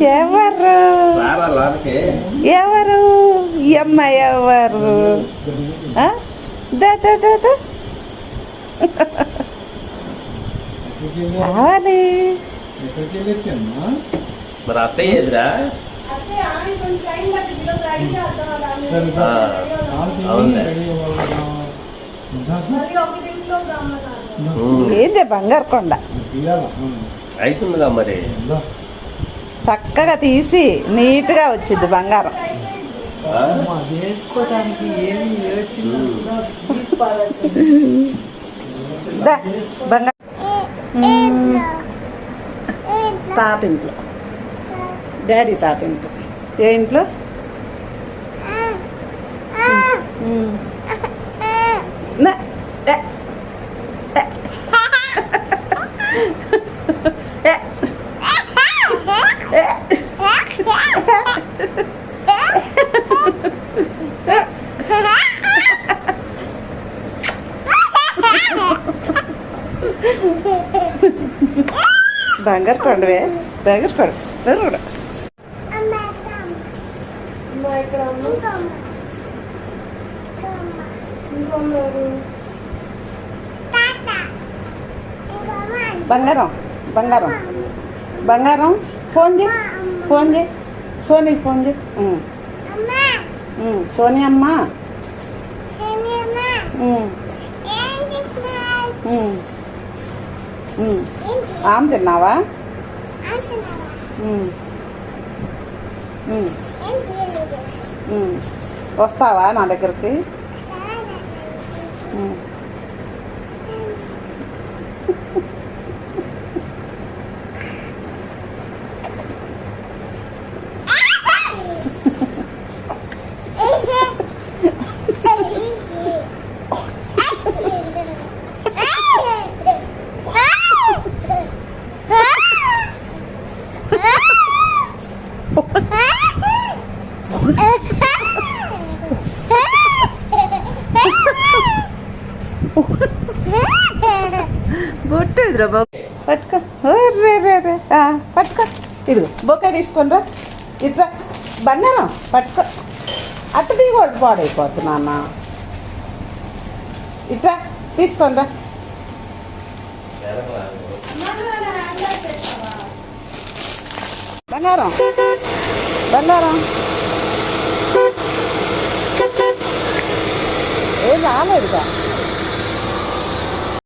ఎవరు? ఎవరు? ఈ అమ్మాయి ఎవరు? కావాలి మరి అత్తయ్య ఎదురా అవునులే. ఏంది బంగారు కొండ? అవుతుందిగా మరి. చక్కగా తీసి నీట్గా వచ్చింది బంగారం. బంగారం. తాత ఇంట్లో. డాడీ తాత ఇంట్లో. ఏ ఇంట్లో మ్మ్. నా, ఏ, ఏ. ఏ, ఏ. బంగారు కొండవే బంగారు కొండ బంగారు కొండ బంగారం బంగారం బంగారం ఫోన్ చేయి ఫోన్ చేయి సోనీ ఫోన్ చేయి ఉమ్, సోనీ అమ్మ ఉమ్. ఆమె తిన్నావా? వస్తావా నా దగ్గరికి? బొట్టు ఎదురా బాబు. పట్టుకో. రే రే రే. పట్టుకో. ఇదిగో బొక్క తీసుకోండి రా ఇట్లా బంగారం పట్టుకో. అత్తది కూడా పాడైపోతున్నా ఇట్లా తీసుకోండి రా బంగారం. 啥来着